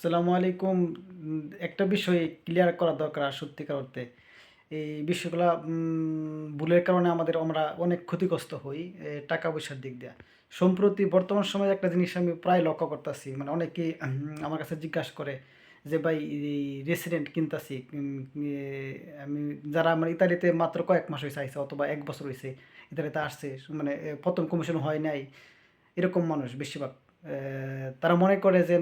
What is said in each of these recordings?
সালামু আলাইকুম। একটা বিষয় ক্লিয়ার করা দরকার সত্যিকার অর্থে। এই বিষয়গুলা ভুলের কারণে আমাদের, আমরা অনেক ক্ষতিগ্রস্ত হই টাকা পয়সার দিক দিয়ে। সম্প্রতি বর্তমান সময়ে একটা জিনিস আমি প্রায় লক্ষ্য করতেছি মানে অনেকেই আমার কাছে জিজ্ঞাসা করে যে, ভাই রেসিডেন্ট কিনতাছি আমি, যারা আমার ইতালিতে মাত্র কয়েক মাস হয়েছে আইসে অথবা এক বছর হয়েছে ইতালিতে আসছে মানে প্রথম কমিশন হয় নাই। এরকম মানুষ বেশিরভাগ। তারা মনে করে যে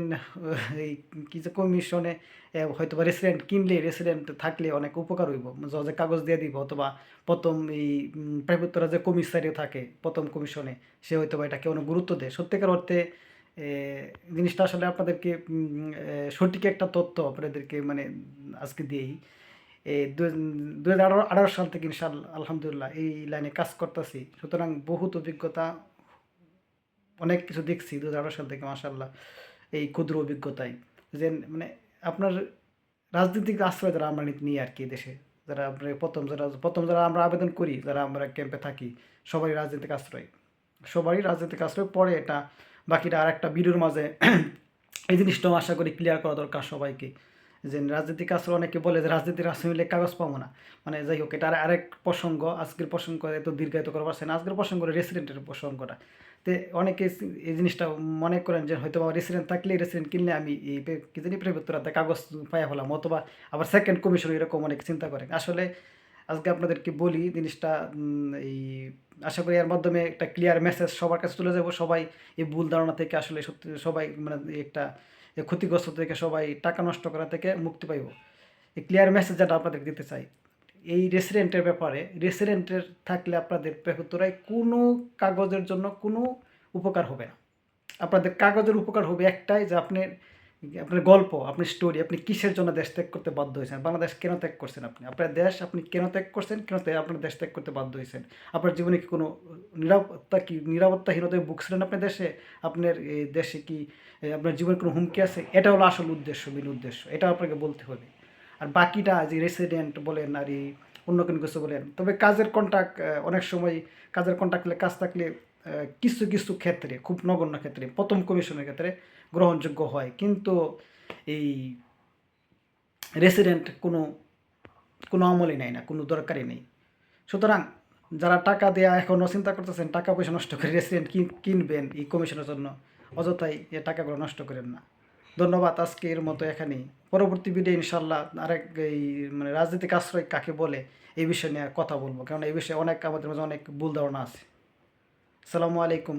এই কিছু কমিশনে হয়তো বা রেসিডেন্ট কিনলে রেসিডেন্ট থাকলে অনেক উপকার হইব। যে কাগজ দিয়ে দিব, অথবা প্রথম এই প্রাইভেটরা যে কমিশনারি থাকে, প্রথম কমিশনে সে হয়তো বা এটাকে অনেক গুরুত্ব দেয়। সত্যিকার অর্থে জিনিসটা আসলে আপনাদেরকে সঠিক একটা তথ্য আপনাদেরকে মানে আজকে দিয়েই। দু হাজার সাল থেকে ইনশাল আলহামদুলিল্লাহ, এই লাইনে কাজ করতেছি। সুতরাং বহুত অভিজ্ঞতা অনেক কিছু দেখছি দু হাজার আঠারো সাল থেকে মাসাল্লাহ এই ক্ষুদ্র অভিজ্ঞতায়। যে মানে আপনার রাজনৈতিক আশ্রয় যারা আমরা নিই আর কি দেশে, যারা আমরা প্রথম যারা প্রথম যারা আমরা আবেদন করি, যারা আমরা ক্যাম্পে থাকি, সবারই রাজনৈতিক আশ্রয়। সবারই রাজনৈতিক আশ্রয়, পরে এটা বাকিটা আর একটা ভিডিওর মাঝে এই জিনিসটাও আশা করি ক্লিয়ার করা দরকার সবাইকে। যে রাজনৈতিক আশ্রয় অনেকে বলে যে রাজনীতির হলে কাগজ পাবো না। মানে যাই হোক, এটা আর আরেক প্রসঙ্গ, আজকের প্রসঙ্গ এত দীর্ঘায়িত করা পারছে না। আজকের প্রসঙ্গ রেসিডেন্টের প্রসঙ্গটা। তে অনেকে এই জিনিসটা মনে করেন যে হয়তো বা রেসিডেন্ট থাকলে রেসিডেন্ট কিনলে আমি এই কি জানি প্রেভেত্তরাতে কাগজ পাইয়া হলাম, অথবা আবার সেকেন্ড কমিশন এরকম অনেক চিন্তা করে আসলে আজকে আপনাদেরকে বলি জিনিসটা এই আশা করি এর মাধ্যমে একটা ক্লিয়ার মেসেজ সবার কাছে চলে যাব। সবাই এই ভুল ধারণা থেকে আসলে সত্যি সবাই মানে একটা এই ক্ষতিগ্রস্ত থেকে সবাই টাকা নষ্ট করা থেকে মুক্তি পাইব। এই ক্লিয়ার মেসেজ যেটা আপনাদের দিতে চাই, এই রেসিডেন্টের ব্যাপারে রেসিডেন্টের থাকলে আপনাদের প্রেফেক্টরায় কোনো কাগজের জন্য কোনো উপকার হবে না। আপনাদের কাগজের উপকার হবে একটাই যে আপনার আপনার গল্প, আপনার স্টোরি আপনি কিসের জন্য দেশ ত্যাগ করতে বাধ্য হয়েছেন? বাংলাদেশ কেন ত্যাগ করছেন আপনি? আপনার দেশ, আপনি কেন ত্যাগ করছেন? কেন আপনার দেশ ত্যাগ করতে বাধ্য হয়েছেন? আপনার জীবনে কি কোনো নিরাপত্তা কি, নিরাপত্তাহীনতায় ভুগছিলেন আপনার দেশে? আপনার দেশে কি আপনার জীবনে কোনো হুমকি আছে? এটা হলো আসল উদ্দেশ্য মেন উদ্দেশ্য। এটা আপনাকে বলতে হবে। আর বাকিটা যে রেসিডেন্ট বলেন আর অন্য কোনো কিছু বলেন, তবে কাজের কন্ট্যাক্ট অনেক সময় কাজের কন্ট্যাক্ট কাজ থাকলে কিছু কিছু ক্ষেত্রে, খুব নগণ্য ক্ষেত্রে, প্রথম কমিশনের ক্ষেত্রে গ্রহণযোগ্য হয়। কিন্তু এই রেসিডেন্ট কোনো কোনো আমলই নেয় না, কোনো দরকারই নেই। সুতরাং যারা টাকা দেয়া এখনও চিন্তা করতেছেন, টাকা পয়সা নষ্ট করে রেসিডেন্ট কিনবেন এই কমিশনের জন্য, অযথাই এ টাকাগুলো নষ্ট করেন না। ধন্যবাদ আজকে এর মতো এখানেই। পরবর্তী ভিডিও ইনশাল্লাহ আরেক এই মানে রাজনৈতিক আশ্রয় কাকে বলে, এই বিষয় নিয়ে কথা বলব। কারণ এই বিষয়ে অনেক আমাদের মাঝে অনেক ভুল ধারণা আছে। আসসালামু আলাইকুম।